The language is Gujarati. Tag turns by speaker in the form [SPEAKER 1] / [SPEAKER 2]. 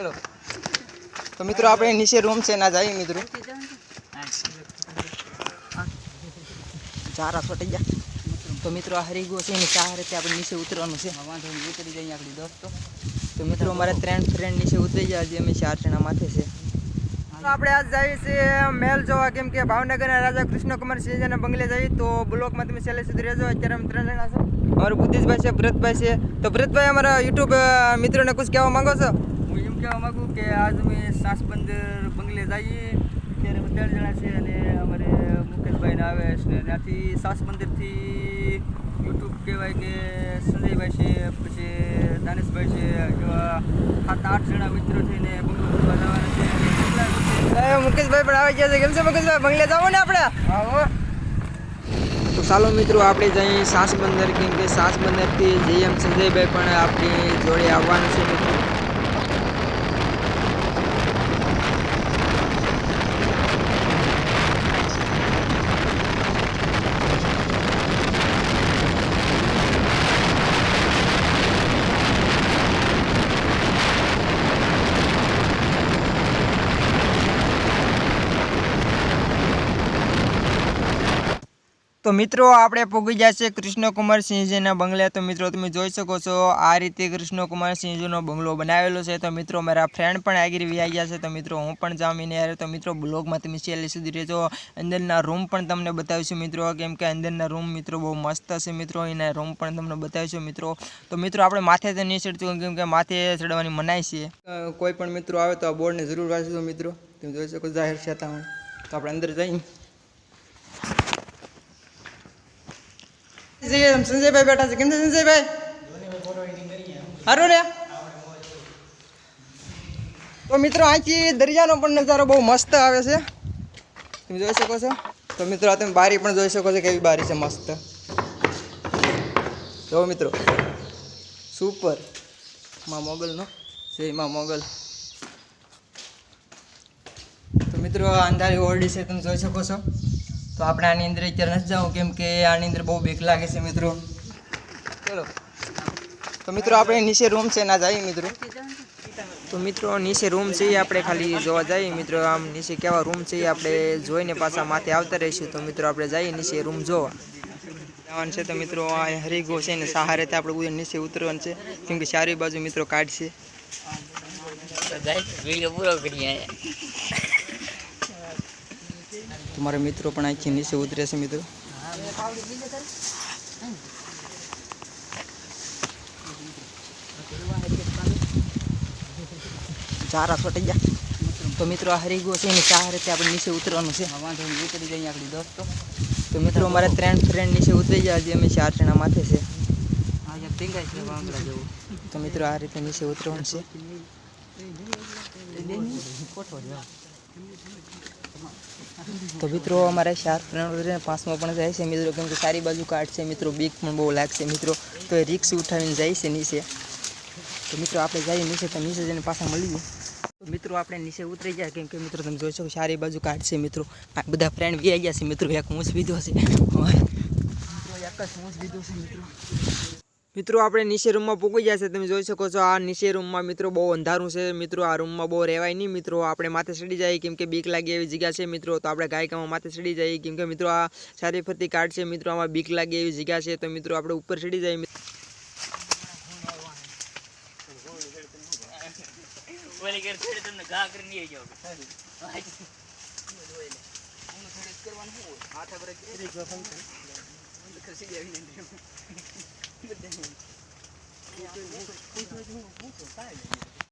[SPEAKER 1] ચલો. તો મિત્રો આપણે નીચે રૂમ છે ના જઈએ મિત્રો. ચારા છોટી ગયા. તો મિત્રો આ હરી ગયો છે એની ચાર રીતે આપણે નીચે ઉતરવાનું છે.
[SPEAKER 2] વાંધો નહીં ઉતરી જઈએ આપણી દોસ્તો
[SPEAKER 1] તો મિત્રો અમારા ત્રણ ફ્રેન્ડ નીચે ઉતરી ગયા હજી અમે ચાર જણા માથે છે. આપણે આજ જઈએ છીએ મહેલ જોવા કેમ કે ભાવનગરના રાજા કૃષ્ણકુમાર સિંહના બંગલે જઈએ. તો બ્લોકમાં તમે છેલ્લે સુધી રહેજો અત્યારે અમે ત્રણ જણા છો અમારું બુદ્ધિશભાઈ છે ભરતભાઈ છે. તો ભરતભાઈ અમારા યુટ્યુબ મિત્રોને કુછ કહેવા માંગો છો?
[SPEAKER 2] હું એમ કહેવા માંગુ કે આજ અમે સાસબંદર બંગલે જઈએ. ત્યારે બધા જણા છે અને અમારે મુકેશભાઈને આવે છે. ને ત્યાંથી સાસબંદરથી યુટ્યુબ કહેવાય કે સંજયભાઈ છે પછી દાનેશભાઈ છે એવા સાત આઠ જણા મિત્રો થઈને બંગલો ફરવા જવાના છે.
[SPEAKER 1] મુકેશભાઈ પણ આવી ગયા છે. કેમ છે મુકેશભાઈ? બંગલે જાવ ને આપણે? તો ચાલો મિત્રો આપણે જઈએ સાસ બંદર કેમ કે સાસ બંદરથી જઈએ એમ સંજયભાઈ પણ આપણી જોડે આવવાનું છે મિત્રો. તો મિત્રો, આપણે ગયા છે કૃષ્ણકુમાર સિંહજીના બંગલે. તો મિત્રો, તમે જોઈ શકો છો, આ રીતે કૃષ્ણકુમાર સિંહજીનો બંગલો બનાવેલો છે. તો મિત્રો, મારા ફ્રેન્ડ પણ આગળ વ્યાઈ ગયા છે. તો મિત્રો, હું પણ જામીને યાર તો મિત્રો, બ્લોગમાં તમે છેલ્લે સુધી રહેજો. અંદરના રૂમ પણ તમને બતાવીશું મિત્રો. કેમ કે અંદરના રૂમ મિત્રો બહુ મસ્ત છે મિત્રો. એના રૂમ પણ તમને બતાવીશું મિત્રો. તો મિત્રો, આપણે માથે તો નહીં ચડતું, કેમ કે માથે ચડવાની મનાય છે. કોઈ પણ મિત્રો આવે તો આ બોર્ડને જરૂર વાંચજો મિત્રો. તમે જોઈ શકો જાહેર છે તો આપણે અંદર જઈએ. સંજય- સંજયભાઈ બેઠા છે. કેમ છે સંજયભાઈ? સારું ને તો મિત્રો, અહીંથી દરિયાનો પણ નજારો બહુ મસ્ત આવે છે. તમે જોઈ શકો છો. તો મિત્રો, આ તમે બારી પણ જોઈ શકો છો કેવી બારી છે મસ્ત. જો મિત્રો સુપરમાં મોગલનો. છે માં મોગલ. તો મિત્રો અંધારી ઓરડી છે, તમે જોઈ શકો છો. તો આપણે આની અંદર અત્યારે નથી જવું, કેમ કે આની અંદર બહુ બેક લાગે છે મિત્રો. ચલો. તો મિત્રો, આપણે નીચે રૂમ છે ના જઈએ મિત્રો. તો મિત્રો, નીચે રૂમ છે આપણે ખાલી જોવા જઈએ મિત્રો, આમ નીચે કેવા રૂમ છે આપણે જોઈને પાછા માથે આવતા રહીશું. તો મિત્રો, આપણે જઈએ નીચે રૂમ જોવા. જવાનું છે તો મિત્રો, આ હરીગો છે ને સહારેથી આપણે ઉધર નીચે ઉતરવાનું છે. કેમ કે ચારે બાજુ મિત્રો કાઢશે
[SPEAKER 2] પૂરો કરીએ.
[SPEAKER 1] તમારા મિત્રો પણ અહીંથી નીચે ઉતરે છે મિત્રો ચારા છોટી ગયા તો મિત્રો આ હરીગો છે ને ચાર રીતે આપણે નીચે ઉતરવાનું છે
[SPEAKER 2] વાંધો નહીં ઉતરી જઈએ આપણી દોસ્તો
[SPEAKER 1] તો મિત્રો અમારા ત્રણ ફ્રેન્ડ નીચે ઉતરી ગયા હજી અમે ચાર જણા માથે છે
[SPEAKER 2] હા યાર ટીંગાય છે વાંકડા જેવું
[SPEAKER 1] તો મિત્રો આ રીતે નીચે ઉતરવાનું છે તો મિત્રો, અમારે ફ્રેન્ડ ઉતરીને પાંચમાં પણ જાય છે. મિત્રો, કેમ કે સારી બાજુ કાઢ છે મિત્રો, બીક પણ બહુ લાગશે મિત્રો. તો એ રિક્સ ઉઠાવીને જાય છે નીચે. તો મિત્રો, આપણે જઈએ નીચે, તો નીચે જઈને પાછા મળીએ. તો મિત્રો, આપણે નીચે ઉતરી ગયા. કેમ કે મિત્રો, તમે જોઈ શકો સારી બાજુ કાઢ છે મિત્રો. બધા ફ્રેન્ડ આવી ગયા છે મિત્રો. એક જ લીધો છે. મિત્રો એક જ જ લીધો છે મિત્રો. મિત્રો આપણે નીચે રૂમમાં પૂકી ગયા છે. તમે જોઈ શકો છો આ નીચે રૂમમાં મિત્રો બહુ અંધારું છે. મિત્રો આ રૂમમાં બહુ રહેવાય નહીં. મિત્રો આપણે માથે ચડી જાય કેમ કે બીક લાગે એવી જગ્યા છે મિત્રો. તો આપણે ગાયકામાં માથે ચડી જઈએ કેમ કે મિત્રો આ સારી ફરતી કાર્ડ છે. મિત્રો આમાં બીક લાગે એવી જગ્યા છે. તો મિત્રો આપણે ઉપર ચડી જઈએ
[SPEAKER 2] 对，对，对，对，对，对，对，对，对。